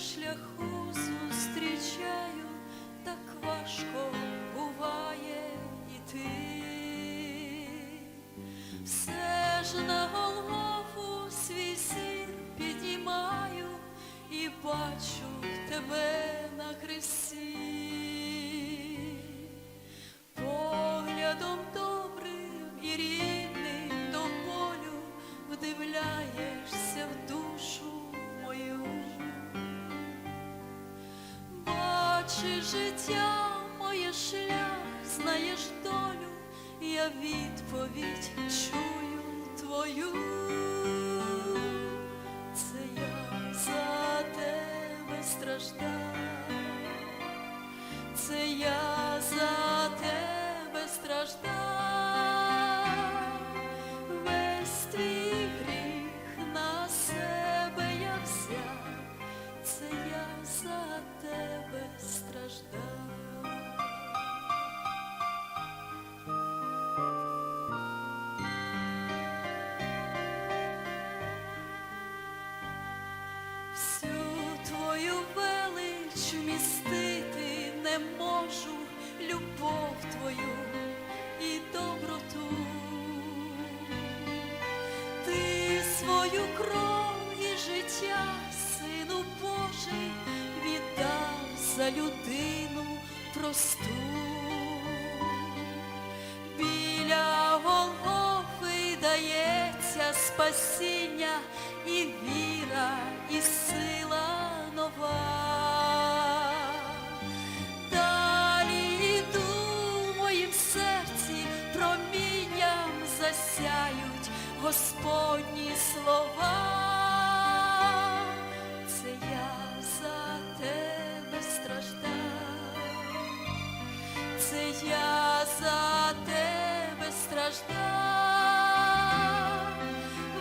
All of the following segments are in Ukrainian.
шляху зустрічаю, так важко буває іти. Все ж на голову свій сир піднімаю і бачу тебе на хресті. Бачиш життя, моє шлях, знаєш долю, я відповідь чую твою. За людину просту. Біля Голгофи дається спасіння і віра, і сила нова. Далі йду моїм серці, промінням засяють Господні слова. Страждав,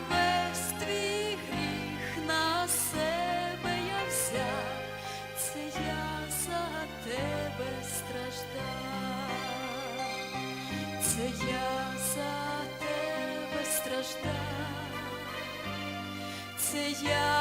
весь твій гріх на себе я взяв, це я за тебе страждав, це я за тебе страждав, це я